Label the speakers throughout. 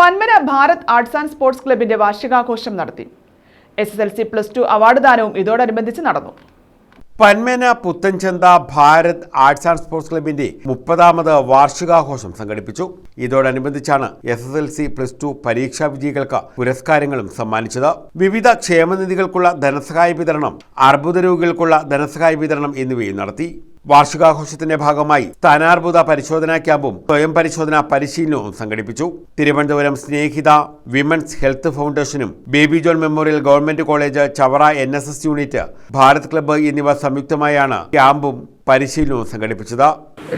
Speaker 1: Panmana Bharat arts and sports ക്ലബിന്റെ വാർഷികാഘോഷം നടത്തി. S S L C plus two award ദാനവും ഇതോടനുബന്ധിച്ച് നടന്നു.
Speaker 2: Panmana Puthenchantha Bharat arts and sports ക്ലബിന്റെ മുപ്പതാമത് വാർഷികാഘോഷം സംഘടിപ്പിച്ചു. ഇതോടനുബന്ധിച്ചാണ് S S L C plus two പരീക്ഷാ വിജയികൾക്ക് പുരസ്കാരങ്ങളും സമ്മാനിച്ചത്. വിവിധ ക്ഷേമനിധികൾക്കുള്ള ധനസഹായ വിതരണം അർബുദ രോഗികൾക്കുള്ള ധനസഹായ വിതരണം എന്നിവയും നടത്തി. വാർഷികാഘോഷത്തിന്റെ ഭാഗമായി സ്ഥാനാർബുദ പരിശോധനാ ക്യാമ്പും സ്വയം പരിശോധനാ പരിശീലനവും സംഘടിപ്പിച്ചു. Thiruvananthapuram Snehitha women's health ഫൗണ്ടേഷനും Baby John memorial government college Chavara N unit Bharat club എന്നിവ സംയുക്തമായാണ് ക്യാമ്പും പരിശീലനവും സംഘടിപ്പിച്ചത്.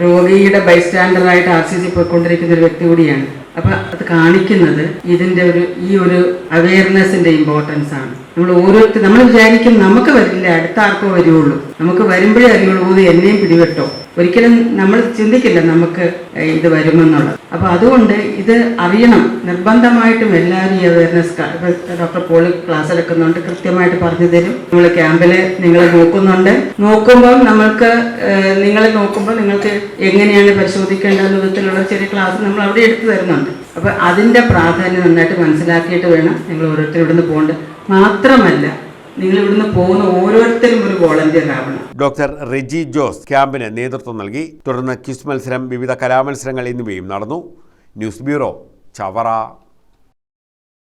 Speaker 3: രോഗിയുടെ ബൈസ്റ്റാൻഡറായിട്ട് ആർ സി സി പോയിക്കൊണ്ടിരിക്കുന്ന ഒരു വ്യക്തി കൂടിയാണ്. അപ്പൊ അത് കാണിക്കുന്നത് ഇതിന്റെ ഒരു ഈ ഒരു അവയർനെസിന്റെ ഇമ്പോർട്ടൻസ് ആണ്. നമ്മൾ ഓരോരുത്തർ നമ്മൾ വിചാരിക്കും നമുക്ക് വരില്ല അടുത്ത ആർക്കോ വരുള്ളൂ. നമുക്ക് വരുമ്പോഴേ അറിയുള്ളൂ എന്നെയും പിടിപെട്ടോ. ഒരിക്കലും നമ്മൾ ചിന്തിക്കില്ല നമുക്ക് ഇത് വരുമെന്നുള്ളത്. അപ്പൊ അതുകൊണ്ട് ഇത് അറിയണം. നിർബന്ധമായിട്ടും എല്ലാവരും ഈ അവയർനെസ് ഡോക്ടർ പോളി ക്ലാസ് എടുക്കുന്നുണ്ട്. കൃത്യമായിട്ട് പറഞ്ഞു തരും. നമ്മൾ ക്യാമ്പിൽ നിങ്ങൾ നോക്കുന്നുണ്ട്. നോക്കുമ്പോൾ നമ്മൾക്ക് നിങ്ങളെ നോക്കുമ്പോൾ നിങ്ങൾക്ക് എങ്ങനെയാണ് പരിശോധിക്കേണ്ടതെന്ന വിധത്തിലുള്ള ചെറിയ ക്ലാസ് നമ്മൾ അവിടെ എടുത്തു തരുന്നുണ്ട്. അപ്പൊ അതിന്റെ പ്രാധാന്യം നന്നായിട്ട് മനസ്സിലാക്കിയിട്ട് വേണം നിങ്ങൾ ഓരോരുത്തരും ഇവിടുന്ന് പോകേണ്ടത്. മാത്രമല്ല നിങ്ങൾ ഇവിടുന്ന് പോകുന്ന ഓരോരുത്തരും ഒരു വോളണ്ടിയർ ആവണം.
Speaker 2: ഡോക്ടർ റെജി ജോസ് ക്യാമ്പിന് നേതൃത്വം നൽകി. തുടർന്ന് ക്വിസ് മത്സരം വിവിധ കലാമത്സരങ്ങൾ എന്നിവയും നടന്നു. News bureau Chavara.